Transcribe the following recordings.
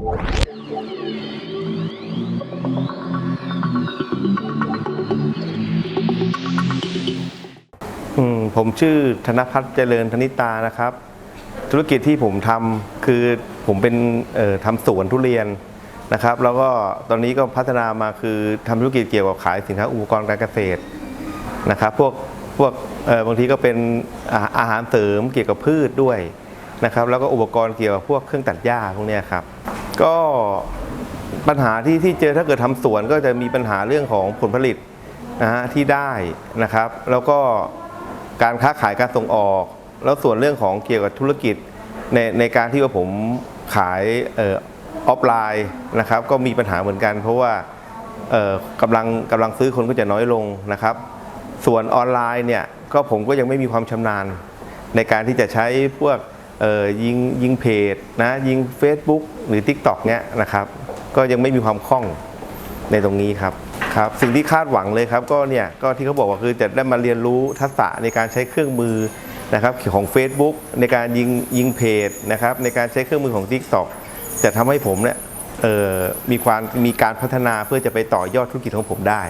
อืมผมชื่อธนพัฒน์เจริญธนิตานะครับ ธุรกิจที่ผมทำคือผมเป็นเอ่อทำสวนทุเรียนนะครับ แล้วก็ตอนนี้ก็พัฒนามาคือทำธุรกิจเกี่ยวกับขายสินค้าอุปกรณ์การเกษตรนะครับ พวกพวกเอ่อบางทีก็เป็นอาอาหารเสริมเกี่ยวกับพืชด้วยนะครับ แล้วก็อุปกรณ์เกี่ยวกับพวกเครื่องตัดหญ้าพวกเนี้ยครับ ก็ปัญหาที่ที่เจอถ้าเกิดทำสวนก็จะมีปัญหาเรื่องของผลผลิตนะฮะที่ได้นะครับ แล้วก็การค้าขายการส่งออก แล้วส่วนเรื่องของเกี่ยวกับธุรกิจในในการที่ว่าผมขายออฟไลน์นะครับ ก็มีปัญหาเหมือนกัน เพราะว่ากำลังกำลังซื้อคนก็จะน้อยลงนะครับ ส่วนออนไลน์เนี่ยก็ผมก็ยังไม่มีความชำนาญในการที่จะใช้พวก ยิงยิงเพจนะยิง Facebook หรือ TikTok เนี้ยนะครับ ก็ยังไม่มีความคล่องในตรงนี้ครับครับสิ่งที่คาดหวังเลยครับก็เนี่ยก็ที่เขาบอกว่าคือจะได้มาเรียนรู้ทักษะในการใช้เครื่องมือนะครับของ Facebook ในการยิงยิงเพจนะครับในการใช้เครื่องมือของ TikTok จะทำให้ผมเนี่ยเอ่อมีความมีการพัฒนาเพื่อจะไปต่อยอดธุรกิจของผมได้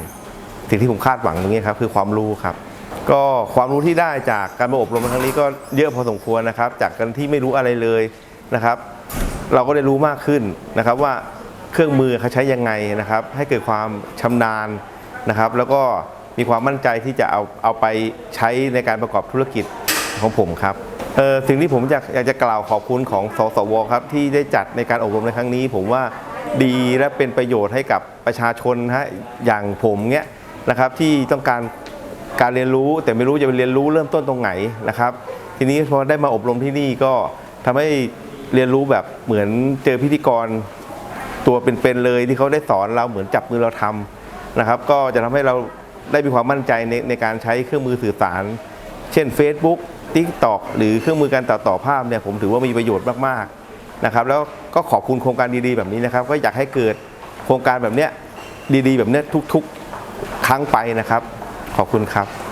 สิ่งที่ผมคาดหวังตรงนี้ครับคือความรู้ครับ ก็ความรู้ที่ได้จากการมาอบรมในครั้งนี้ก็เยอะพอสมควรนะครับ จากการที่ไม่รู้อะไรเลยนะครับ เราก็ได้รู้มากขึ้นนะครับว่าเครื่องมือเขาใช้ยังไงนะครับ ให้เกิดความชำนาญนะครับ แล้วก็มีความมั่นใจที่จะเอาเอาไปใช้ในการประกอบธุรกิจของผมครับเออสิ่งที่ผมอยากอยากจะกล่าวขอบคุณของสสวครับที่ได้จัดในการอบรมในครั้งนี้ ผมว่าดีและเป็นประโยชน์ให้กับประชาชนฮะอย่างผมเนี้ยนะครับที่ต้องการ การเรียนรู้แต่ไม่รู้จะไปเรียนรู้เริ่มต้นตรงไหนนะครับ ทีนี้พอได้มาอบรมที่นี่ก็ทำให้เรียนรู้แบบเหมือนเจอพิธีกรตัวเป็นๆเลยที่เขาได้สอนเราเหมือนจับมือเราทำนะครับ ก็จะทำให้เราได้มีความมั่นใจในในการใช้เครื่องมือสื่อสาร เช่น Facebook TikTok หรือเครื่องมือการตัดต่อภาพเนี่ยผมถือว่ามีประโยชน์มากๆนะครับ แล้วก็ขอบคุณโครงการดีๆแบบนี้นะครับ ก็อยากให้เกิดโครงการแบบเนี้ยดีๆ แบบเนี้ยทุก ๆ ครั้งไปนะครับ ขอบคุณครับ